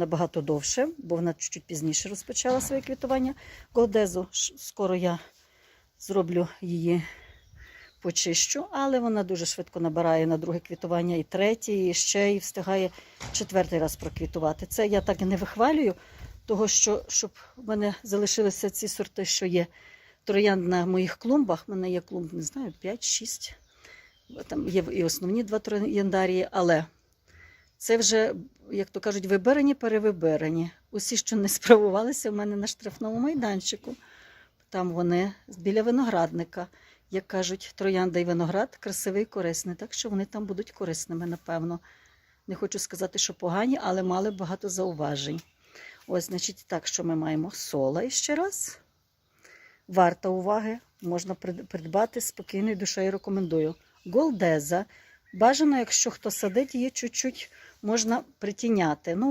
набагато довше, бо вона чуть пізніше розпочала своє квітування. Голдезу скоро я зроблю її почищу, але вона дуже швидко набирає на друге квітування і третє, і ще і встигає четвертий раз проквітувати. Це я так і не вихвалюю, того що щоб в мене залишилися ці сорти, що є троянд на моїх клумбах. У мене є клумб, не знаю, 5-6. Там є і основні два трояндарії, але це вже, як то кажуть, виберені, перевиберені. Усі, що не справувалися в мене на штрафному майданчику. Там вони біля виноградника. Як кажуть, троянда і виноград красивий і корисний, так що вони там будуть корисними, напевно. Не хочу сказати, що погані, але мали багато зауважень. Ось, значить, так, що ми маємо сола іще раз. Варта уваги, можна придбати спокійною душею рекомендую. Голдеза. Бажано, якщо хто садить її чуть-чуть, можна притіняти. Ну,